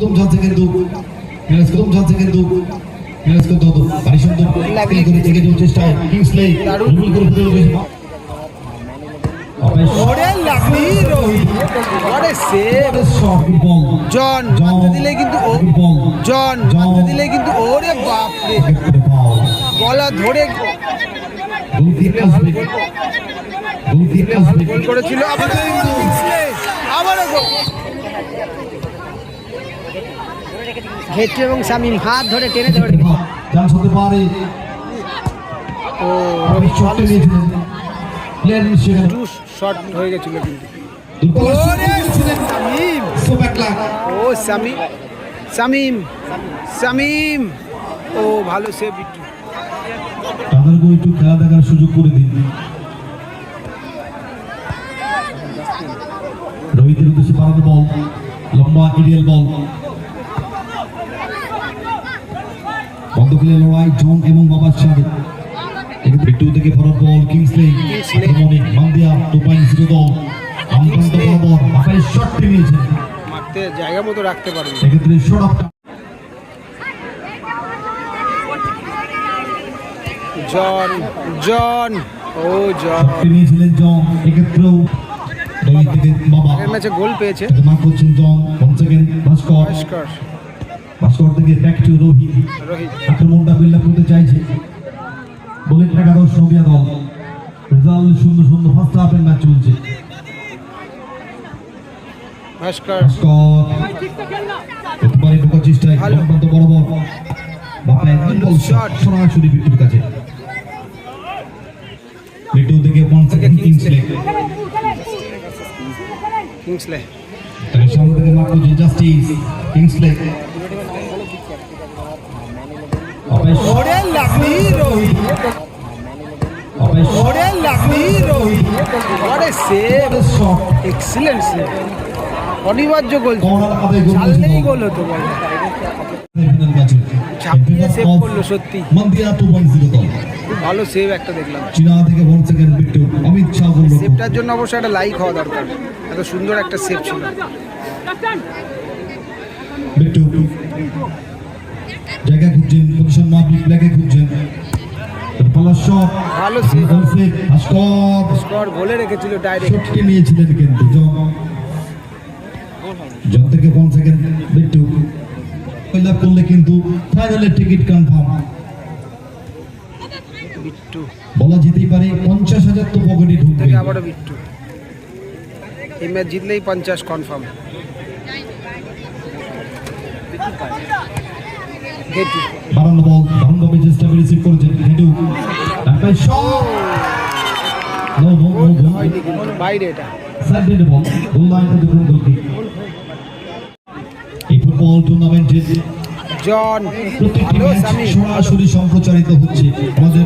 কিন্তু কিন্তু হতো করে থেকে চেষ্টায় কিংসলে। করে ফেলে দিয়েছে জন দিলে কিন্তু ও। জন জন। দিলে কিন্তু ওরে বাপ রে গলা ধরে করেছিল আবার কিংসলে আবারও গোল ঘেটু এবং শামিম হাত ধরে টেনে ধরে ও রবি শট হয়ে গেছিল কিন্তু। ও শামিম শামিম। শামিম। ও ভালো সেভ বিট্টু তাদেরকে একটু খেলা দেখার সুযোগ করে দিন। রোহিতের উদ্দেশ্যে বল লম্বা এরিয়াল বল বন্ধ লড়াই জন এবং বাবার সাথে। একটু থেকে ফরক বল কিংসলে কিংসলে। আক্রমণে মান্দিয়া টু পয়েন্ট জিরো দল আমপ্রান্ত বরাবর বাপের শটটি নিয়েছেন মারতে জায়গা মতো রাখতে পারবে এক্ষেত্রে শট আপ জন জন ও জন। নিয়েছিলেন জন এক্ষেত্রেও বাবা। ম্যাচে গোল পেয়েছে। মার্ক করছেন জন। ভাস্কর ভাস্কর থেকে ব্যাক টু রোহিত আক্রমণটা বিল্ড আপ করতে চাইছে। বুলেট একাদশ নবিয়া দল রেজাল্ট শূন্য শূন্য ফার্স্ট হাফের ম্যাচ চলছে। ঢোকার চেষ্টায় বাপা একদম বল সরাসরি বিট্টুর কাছে। বিট্টু থেকে ওয়ান সেকেন্ড কিংসলে কিংসলে তাকে সামনে থেকে মার্ক জাস্টিস কিংসলে ওরে লাগলি রোহিত। ওরে লাগলি রোহিত। ওরে সেভ এক্সিলেন্ট সেভ অনিবার্য গোল চাললেই গোল হতো বল ঝাঁপিয়ে সেভ করল সত্যি। ভালো সেভ একটা দেখলাম। চীনা থেকে ওয়ান সেকেন্ড বিট্টু অমিত শাহ সেভটার জন্য অবশ্যই একটা লাইক হওয়া দরকার। এত সুন্দর একটা সেভ ছিল। বিট্টু জায়গা খুঁজছেন পজিশন মাফিক লেগে খুঁজছেন পালার শট ভালো save goal save Bhaskar score বলে রেখেছিল ডাইরেক্ট শটটি নিয়েছিলেন কিন্তু জন। থেকে ওয়ান সেকেন্ড বিট্টু। লাভ করলে কিন্তু ফাইনালের টিকিট কনফার্ম বিট্টু। বলা যেতেই পারে পঞ্চাশ হাজার তো পকেটে ঢুকবে আবারও বিট্টু। এই ম্যাচ জিতলেই পঞ্চাশ কনফার্ম বাড়ানো বল দারুণভাবে চেষ্টা রিসিভ করেছেন হেডু তারপরে শট নো নো নো বাইরে এটা সাইডেড বল গোল লাইন থেকে গোল গোল এই ফুটবল টুর্নামেন্টের জন সরাসরি সম্প্রচারিত হচ্ছে। আমাদের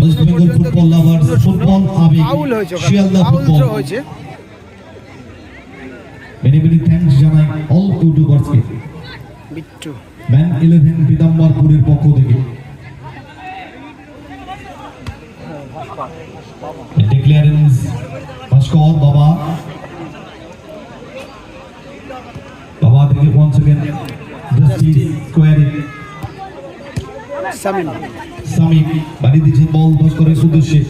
West Bengal football lovers football আবেগ। Sealdah football many many thanks জানাই অল ইউটিউবার্সকে বিট্টু ম্যান ইলেভেন পিতাম্বরপুরের পক্ষ থেকে। ডিক্লিয়ারেন্স ভাস্কর বাবা বাবা থেকে ওয়ান সেকেন্ড জাস্টিস স্কোয়ারে সামিম। সামি বাড়ি দিয়েছেন বল ভাস্করের উদ্দেশ্যে।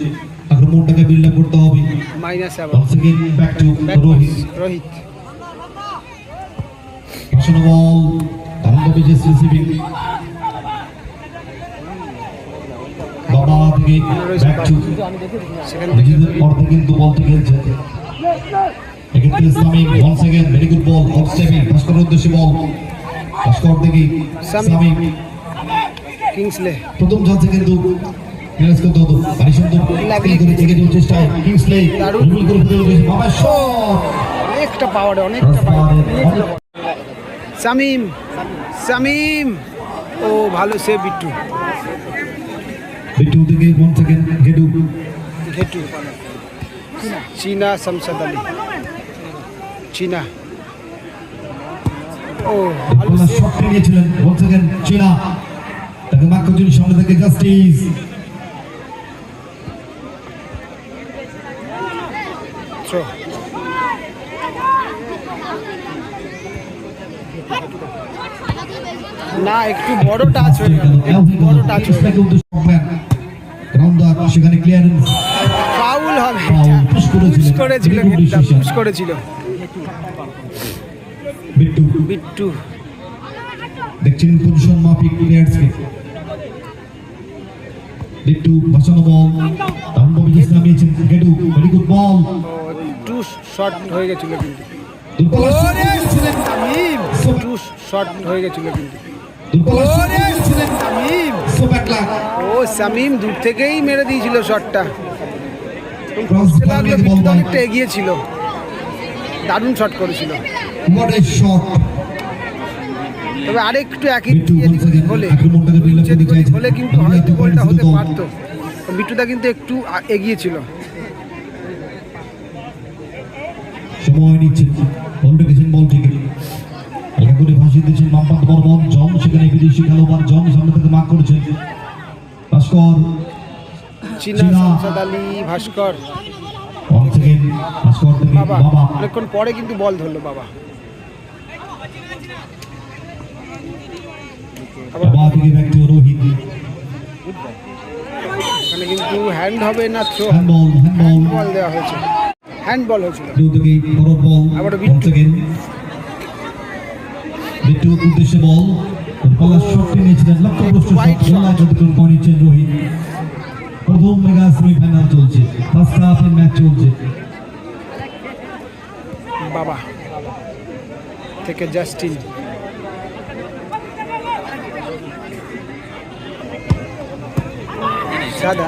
আক্রমণটাকে বিল্ড করতে হবে। মাইনাস আবার রোহিত বল সেখান থেকে নিজেদের অর্ধে কিন্তু বলটি খেলছে এক্ষেত্রে Sami one second very good ball off stepping ভাস্করের উদ্দেশ্যে বল ভাস্কর থেকে সামি। সামি কিংসলে প্রথম চান্সে কিন্তু ম্যানেজ করতে হতো লাগলি। স্কিল করে থেকে যাওয়ার চেষ্টায় কিংসলে। ড্রিবল করে ফেলে দিয়েছে বাবা শট অনেকটা পাওয়ারে অনেকটা পাওয়ারে সামিম সামিম। ও ভালো সেভ বিট্টু। বিটু থেকে ওয়ান সেকেন্ড গেডু ঘেটু। চীনা শামসাদ আলী। চীনা। ও ভালো সেভ শটটি নিয়েছিলেন ওয়ান সেকেন্ড চীনা। তাকে মার্ক করছেন সামনে থেকে জাস্টিস। থ্রো না একটু বড় টাচ হয়ে গেল বড় টাচ হয়ে গেল। গ্রাউন্ডার সেখানে ক্লিয়ারেন্স ফাউল হবে। পুশ করেছিল। কিন্তু decision. পুশ করেছিল। বিট্টু। বিট্টু। দেখছেন পজিশন মাফিক প্লেয়ার্সকে বিট্টু বাঁচানো বল চেষ্টা নামিয়েছেন গেটু ভেরি গুড বল একটু শর্ট হয়ে গেছিল কিন্তু। দুর্বল। শর্ট হয়ে গেছিল কিন্তু। ও সামিম দূর থেকেই মেরে দিয়েছিল শটটা। লাগল বিট্টু অনেকটা এগিয়ে ছিল। দারুণ শট করেছিল। তবে আরেকটু একই হলে। হলে কিন্তু হয়তো গোলটা হতে পারতো। বিট্টুদা কিন্তু একটু আ- এগিয়ে ছিল। সময় নিচ্ছেন বল করে ভাসিয়ে দিচ্ছেন মাম্পাত বর্মন জন সেখানে বিদেশি খেলোয়াড় জন সামনে থেকে মার্ক করেছেন। ভাস্কর ভাস্কর। ভাস্কর থেকে বাবা বাবা। অনেকক্ষণ পরে কিন্তু বল ধরলো বাবা। বাবা থেকে ব্যাক টু রোহিত। এখানে কিন্তু হ্যান্ড হবে না থ্রো হ্যান্ডবল হ্যান্ডবল বল দেওয়া হয়েছে। হয়েছিল। বল আবার। বিট্টু উদ্দেশ্যে বল। পালা শটটি নিয়েছিলেন লক্ষ্যভ্রষ্ট শট shot. যতক্ষণ করে রোহিত। প্রথম মেগা সেমিফাইনাল চলছে। ফার্স্ট হাফের ম্যাচ চলছে। বাবা থেকে জাস্টিন সাদা।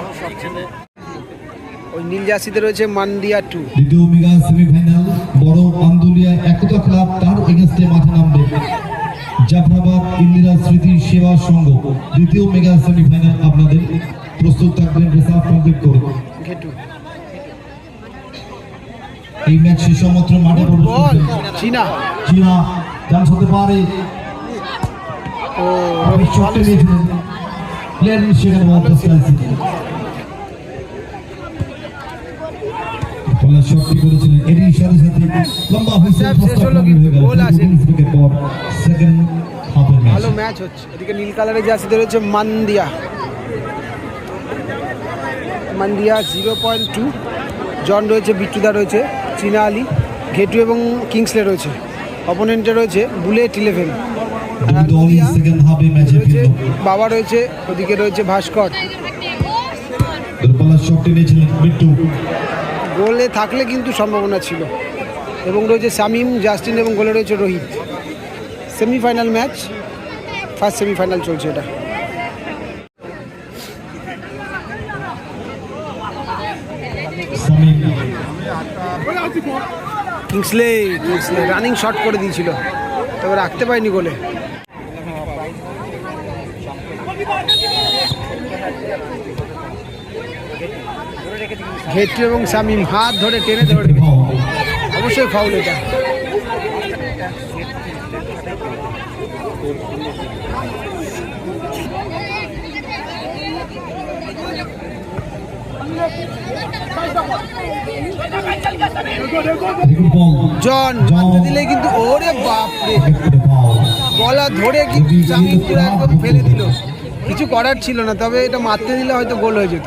ওই নীল জার্সিতে রয়েছে মান্ডিয়া টু দ্বিতীয় মেগা সেমিফাইনাল বড় আন্দুলিয়া একতা ক্লাব তার এগেনস্টে মাঠে নামবে। জাফরাবাদ ইন্দিরা স্মৃতি সেবা সংঘ দ্বিতীয় মেগা সেমিফাইনাল আপনাদের প্রস্তুত থাকবেন রেসার্ভ কমপ্লিট করে। এই ম্যাচ শেষ মাত্র মাঠে করবেন চীনা। চীনা চান্স হতে পারে। ও রবি চট্টে নিয়েছিলেন। প্লেয়ার সেখানে মোহাম্মদ শটটি করেছিলেন এরই সাথে সাথে লম্বা গোল আসেনি। পর সেকেন্ড হাফের ম্যাচ ভালো ম্যাচ হচ্ছে। এদিকে নীল কালারের জার্সিতে রয়েছে Mandia. Mandia zero point two জন রয়েছে বিট্টুদা রয়েছে চীনা আলী ঘেটু এবং কিংসলে রয়েছে। অপোনেন্টে রয়েছে বুলেট ইলেভেন বাবা রয়েছে ওদিকে রয়েছে ভাস্কর। দুর্বলার শটটি নিয়েছিলেন বিট্টু। গোলে থাকলে কিন্তু সম্ভাবনা ছিল। এবং রয়েছে শামিম জাস্টিন এবং গোলে রয়েছে Rohit. Semifinal match first semifinal চলছে এটা। কিংসলে কিংসলে রানিং শট করে দিয়েছিল। তবে রাখতে পারিনি গোলে। ঘেটু এবং শামিম হাত ধরে টেনে ধরে অবশ্যই ফাউল এটা। জন। মারতে কিন্তু ওরে বাপরে। গলা ধরে কিন্তু একদম ফেলে দিল। কিছু করার ছিল না, তবে এটা মারতে দিলে হয়তো গোল হয়ে যেত।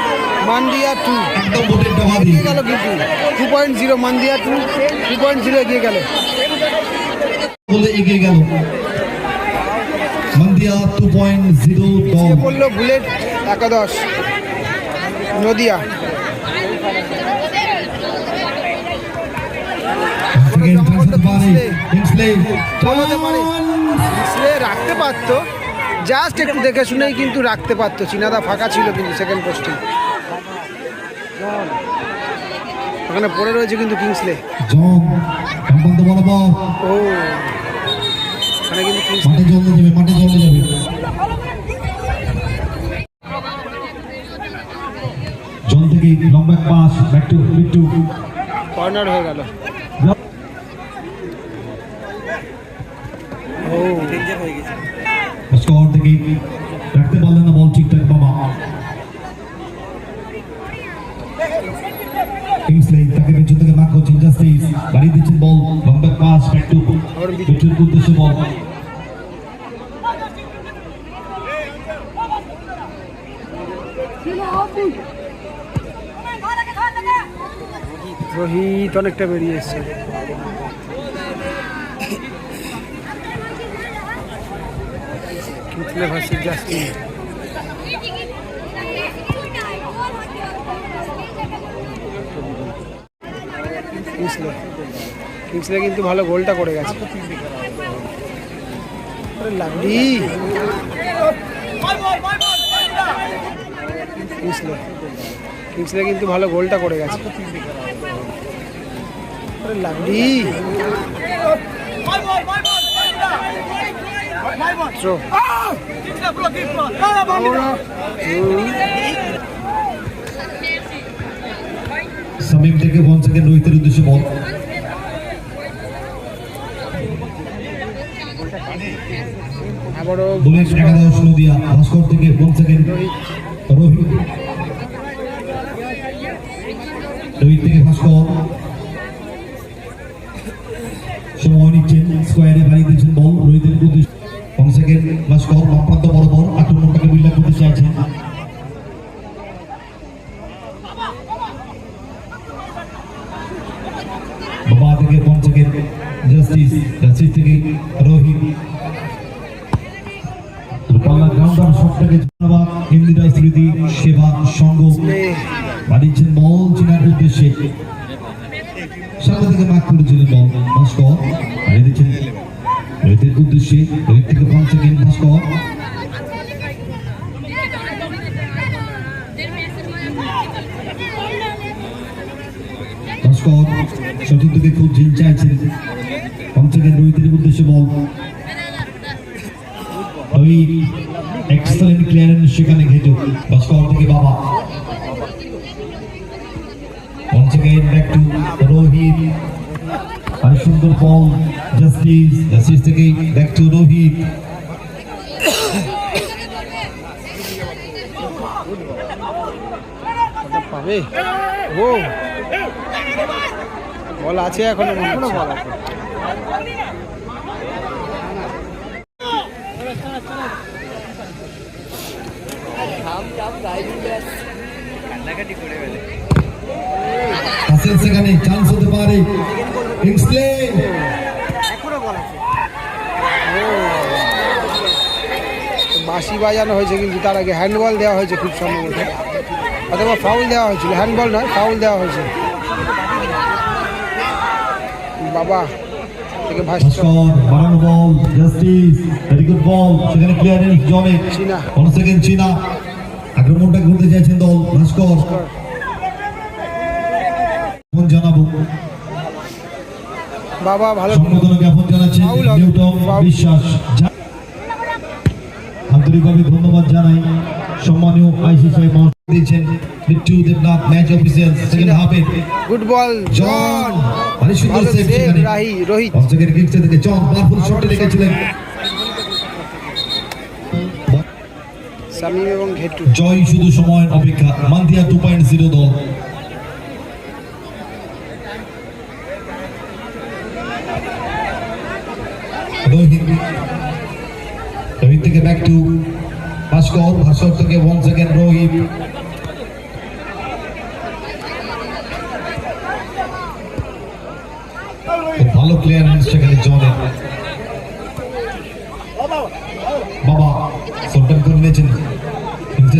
মান্ডিয়া টু এগিয়ে গেল কিন্তু। Two point zero Mandia two two point zero এগিয়ে গেল। এগিয়ে গেল। মন্দিয়া টু পয়েন্ট জিরো বলল বুলেট একাদশ। নদিয়া। রাখতে পারতো। জাস্ট একটু দেখে শুনেই কিন্তু রাখতে পারতো। চীনাদা ফাঁকা ছিল কিন্তু সেকেন্ড পোস্টে ওখানে পড়ে রয়েছে কিন্তু কিংসলে ও। এখানে কিন্তু কিংস মাঠে জল যাবে মাঠে জল যাবে। জল থেকে লম্বা pass back to Bittu corner হয়ে গেল। ও। স্কোর থেকে জাস্টিস বাড়িয়ে দিচ্ছেন বল লম্বা পাস ব্যাক টু বিট্টুর উদ্দেশ্যে বল রোহিত অনেকটা বেরিয়ে এসছে। Kingsley versus Justin Kingsley. Kingsley কিন্তু ভালো গোলটা করে গেছে। কিংসলে। কিংসলে কিন্তু ভালো গোলটা করে গেছে। থ্রো সামিম থেকে ওয়ান সেকেন্ড রোহিতের উদ্দেশ্যে বল। থেকে রোহিত। থেকে ভাস্কর। রোহিতের উদ্দেশ্যে। রোহিত পাল্লা গ্রাউন্ডার শটটাকে ধন্যবাদ। ইন্দিরা স্মৃতি সেবা সংঘ বাড়িয়েছেন বল চিনার উদ্দেশ্যে। সামনে থেকে মার্ক করেছিলেন বল ভাস্কর। বাড়িয়ে দিচ্ছেন রোহিতের উদ্দেশ্যে। রোহিত থেকে পাঁচ সেকেন্ড ভাস্কর। ভাস্কর সচিন খুব জিন চাইছেন সেকেন্ড রোহিতের উদ্দেশ্যে বল। রোহিত এক্সেলেন্ট ক্লিয়ারেন্স সেখানে ঘেটু। ভাস্কর থেকে বাবা। Once again Rohit. আর সুন্দর বল, জাস্টিস। জাস্টিস থেকে ব্যাক টু রোহিত। পাবে ও বল আছে এখনও মনে হচ্ছে। হাসেন সেখানে চান্স হতে পারে কিংসলে বাঁশি বাজানো হয়েছে কিন্তু তার আগে হ্যান্ডবল দেওয়া হয়েছে খুব সম্ভবত। অথবা ফাউল দেওয়া হয়েছিল। হ্যান্ডবল নয় ফাউল দেওয়া হয়েছে। বাবা থেকে ভাষ্য ভাস্কর বাড়ানো ball justice very good ball সেখানে ক্লিয়ারেন্স জনে চীনা। কোন সেকেন্ড চীনা। আক্রমণটা করতে চাইছেন দল ভাস্কর। ফোন জানাব। বাবা ভালো। সম্বোধনা জ্ঞাপন জানাচ্ছেন নিউটন বিশ্বাস। আন্তরিকভাবে ধন্যবাদ জানাই। সম্মানীয় আইসি সাহেব মহাশয় দিয়েছেন দেবনাথ ম্যাচ অফিসিয়াল সেকেন্ড হাফে গুড বল জন মানে সুন্দর সেভ সেখানে রোহিত। অঞ্চলের গিফট থেকে জন পাওয়ারফুল শটে রেখেছিলেন। সামিম এবং ঘেটু। জয় শুধু সময়ের অপেক্ষা মান্দিয়া টু পয়েন্ট জিরো দল। রোহিত রোহিত থেকে ব্যাক টু ভাস্কর ভাস্কর থেকে ওয়ান সেকেন্ড রোহিত। ভালো ক্লিয়ারেন্স সেখানে জনের বাবা সল্টান করে নিয়েছেন।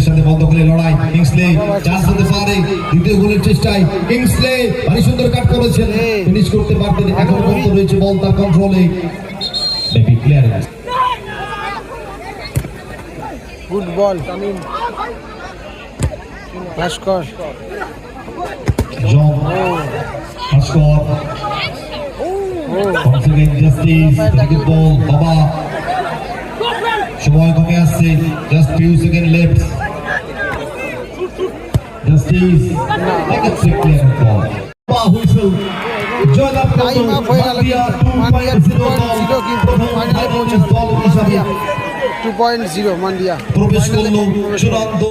সাথে বন্ধ করে লড়াই। কিংসলে চান্স হতে পারে। দ্বিতীয় গোলের চেষ্টায় কিংসলে ভারী সুন্দর কাট করেছেন। ফিনিশ করতে পারতেন। এখন পর্যন্ত রয়েছে বল তার কন্ট্রোলে baby clearance good ball Tamim Bhaskar. জন Bhaskar. Once again, justice, good ball, বাবা সময় কমে আসছে just few seconds left justice লেগেছে ক্লিয়ার বল বা হুইসেল জয়লাভ টাইম আপ হয়ে গেল মান্ডিয়া টু পয়েন্ট জিরো কিন্তু ফাইনালে পৌঁছে দল হিসাবে টু পয়েন্ট জিরো মান্ডিয়া প্রবেশ করল চূড়ান্ত